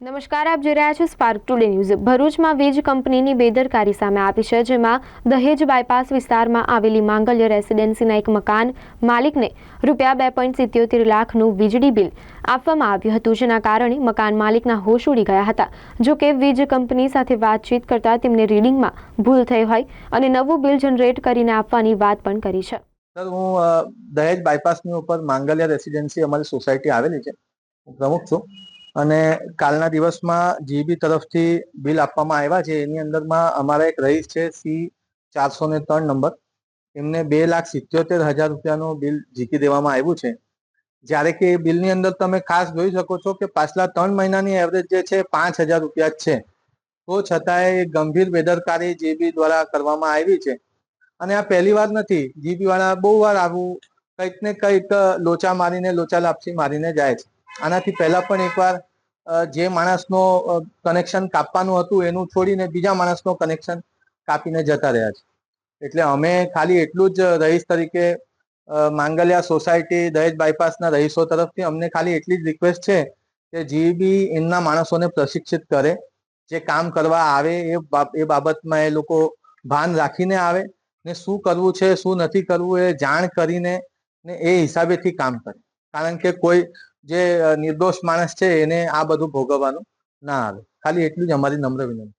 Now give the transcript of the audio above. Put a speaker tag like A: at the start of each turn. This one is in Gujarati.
A: નમસ્કાર, આપ જોઈ રહ્યા છો સ્પાર્ક ટુડે ન્યૂઝ ભરૂચમાં વીજ કંપનીની બેદરકારી સામે આવી છે, જેમાં દહેજ બાયપાસ વિસ્તારમાં આવેલી માંગલ્ય રેસિડેન્સીના એક મકાન માલિકને રૂપિયા બે પોઈન્ટ સિત્યોતેર લાખનું વીજળી બિલ આપવામાં આવ્યું હતું, જેના કારણે મકાન માલિકના હોશ ઉડી ગયા હતા. જો કે વીજ કંપની સાથે વાતચીત કરતા તેમને રીડિંગમાં ભૂલ થઈ હોય અને નવું બિલ જનરેટ કરીને આપવાની વાત પણ કરી છે.
B: સર, હું દહેજ બાયપાસની ઉપર માંગલ્ય રેસિડેન્સી અમારી સોસાયટી આવેલી છે. પ્રમુખ છું. અને કાલના દિવસમાં જીબી તરફથી બિલ આપવામાં આવ્યા છે, એની અંદરમાં અમારા એક રહીશ છે, સી ચારસો ને ત્રણ નંબર. એમને બે લાખ સિત્યોતેર હજાર રૂપિયાનું બિલ જીતી દેવામાં આવ્યું છે. જ્યારે કે એ બિલની અંદર તમે ખાસ જોઈ શકો છો કે પાછલા ત્રણ મહિનાની એવરેજ જે છે, પાંચ હજાર રૂપિયા જ છે. તો છતાંય ગંભીર બેદરકારી જીબી દ્વારા કરવામાં આવી છે. અને આ પહેલી વાર નથી જીબી વાળા બહુ વાર આવું કંઈક ને કંઈક લોચા મારીને, લોચા લાપસી મારીને જાય છે. આનાથી પહેલા પણ એકવાર જે માણસનો કનેક્શન કાપવાનું હતું એનું છોડીને બીજા માણસનો કનેક્શન કાપીને જતા રહ્યા છે. એટલે અમે ખાલી એટલું જ રહીશ તરીકે માંગલિયા સોસાયટી દહેજ બાયપાસના રહીશો તરફથી અમને ખાલી એટલી જ રિક્વેસ્ટ છે કે જીબી એમના માણસોને પ્રશિક્ષિત કરે, જે કામ કરવા આવે એ એ બાબતમાં એ લોકો ભાન રાખીને આવે ને શું કરવું છે, શું નથી કરવું એ જાણ કરીને ને એ હિસાબેથી કામ કરે. કારણ કે કોઈ જે નિર્દોષ માણસ છે એને આ બધું ભોગવવાનું ના આવે. ખાલી એટલું જ અમારી નમ્ર વિનંતી.